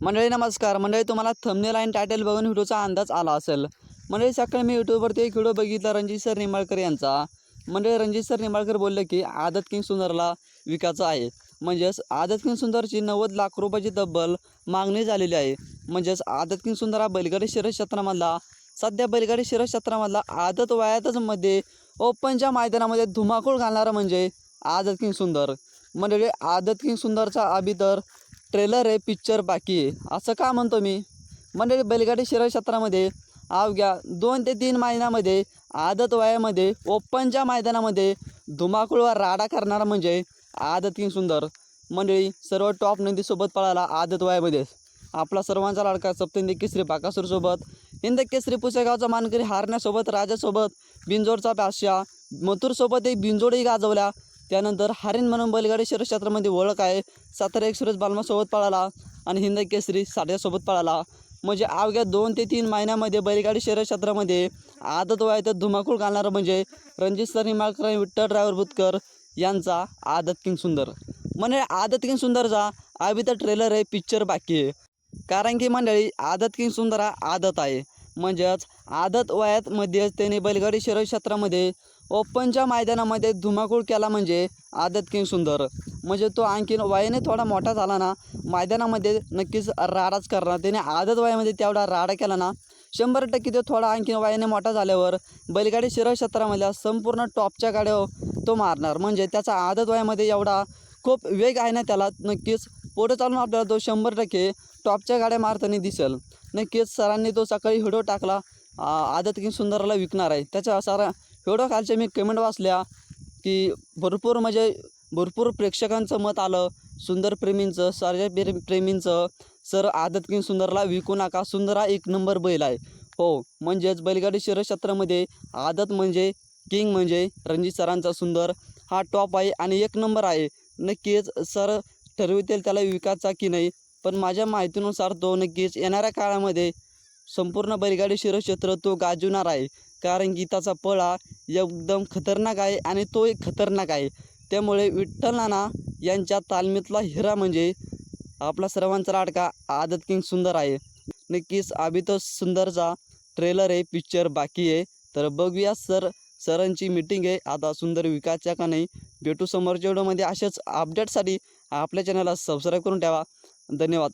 मंडळी नमस्कार. मंडळी तुम्हाला थंबनेल आणि टायटल बघून व्हिडिओचा अंदाज आला असेल. मंडळी सकाळी मी यूट्यूबवरती एक व्हिडिओ बघितला रणजित सर निंबाळकर यांचा. मंडळी रणजित सर निंबाळकर बोलले की आदत किंग सुंदरला विकायचं आहे. म्हणजेच आदत किंग सुंदरची नव्वद लाख रुपयाची तब्बल मागणी झालेली आहे. म्हणजेच आदत किंग सुंदर हा बैलगाडी शिरस क्षेत्रामधला सध्या बैलगाडी शिरस क्षेत्रामधला आदत वयातच मध्ये ओपनच्या मैदानामध्ये धुमाकूळ घालणारं म्हणजे आदत किंग सुंदर. मंडळी आदत किंग सुंदरचा अभितर ट्रेलर आहे पिक्चर बाकी आहे. असं का म्हणतो मी? मंडळी बैलगाडी शर्यत क्षेत्रामध्ये अवघ्या दोन ते तीन महिन्यामध्ये आदत वयामध्ये ओपनच्या मैदानामध्ये धुमाकूळवर राडा करणारा म्हणजे आदत किंग सुंदर. मंडळी सर्व टॉप नंदीसोबत पळाला आदत वयामध्ये. आपला सर्वांचा लाडका सप्तहिंदी केसरी बाकासूरसोबत हिंद केसरी पुसेगावचा मानकरी हारण्यासोबत राजासोबत बिंजोडचा बादशाह मथुरसोबत एक बिंजोडही गाजवल्या. त्यानंतर हरिण म्हणून बैलगाडी शर्यत ओळख आहे. सातारा एक सुरेश बालमासोबत पळाला आणि हिंद केसरी साड्यासोबत पळाला. म्हणजे अवघ्या दोन ते तीन महिन्यामध्ये बैलगाडी शर्यत क्षेत्रामध्ये आदत तर धुमाकूळ घालणारं म्हणजे रणजित सर निंबाळकर विठ्ठल ड्रायव्हर बुतकर यांचा आदत किंग सुंदर. म्हणजे आदत किंग सुंदरचा अभि तर ट्रेलर आहे पिक्चर बाकी आहे. कारण की मंडळी आदत किंग सुंदर हा आदत आहे. म्हणजेच आदत वयात मध्येच त्याने बैलगाडी शर्यत क्षेत्रामध्ये ओपनच्या मैदानामध्ये धुमाकूळ केला म्हणजे आदत किंग सुंदर. म्हणजे तो आणखीन वयाने थोडा मोठा झाला ना मैदानामध्ये नक्कीच राडाच करणार. त्याने आदत वयामध्ये तेवढा राडा केला ना शंभर टक्के तो थोडा आणखीन वयाने मोठा झाल्यावर बैलगाडी शर्यत क्षेत्रामधल्या संपूर्ण टॉपच्या गाड्या तो मारणार. म्हणजे त्याचा आदत वयामध्ये एवढा खूप वेग आहे ना त्याला नक्कीच पुढे चालून आपल्याला तो शंभर टक्के टॉपच्या गाड्या मारताना दिसेल. नक्कीच सरांनी तो सकाळी व्हिडिओ टाकला आ- आदत किंग सुंदरला विकणार आहे. त्याच्या सारा व्हिडिओ खालच्या मी कमेंट वाचल्या की भरपूर म्हणजे भरपूर प्रेक्षकांचं मत आलं सुंदर प्रेमींचं सर्जा प्रे प्रेमींचं सर आदत किंग सुंदरला विकू नका सुंदर हा एक नंबर बैल आहे. हो म्हणजेच बैलगाडी शिरक्षेत्रामध्ये क्षेत्रामध्ये आदत म्हणजे किंग म्हणजे रणजित सरांचा सुंदर हा टॉप आहे आणि एक नंबर आहे. नक्कीच सर ठरवितील त्याला विकायचा की नाही पण माझ्या माहितीनुसार तो नक्कीच येणाऱ्या काळामध्ये संपूर्ण बैलगाडी शिरक्षेत्र तो गाजवणार आहे. कारण गीताचा पळा एकदम खतरनाक आहे आणि तो एक खतरनाक आहे. त्यामुळे विठ्ठल नाना यांच्या तालमीतला हिरा म्हणजे आपला सर्वांचा लाडका आदत किंग सुंदर आहे. नक्कीच आबितोष सुंदरचा ट्रेलर आहे पिक्चर बाकी आहे. तर बघूया सर सरांची मीटिंग आहे. आता सुंदर विकासच्या का नाही? भेटू समोरच्या व्हिडिओमध्ये अशाच अपडेटसाठी आपल्या चॅनलला सबस्क्राईब करून ठेवा. धन्यवाद.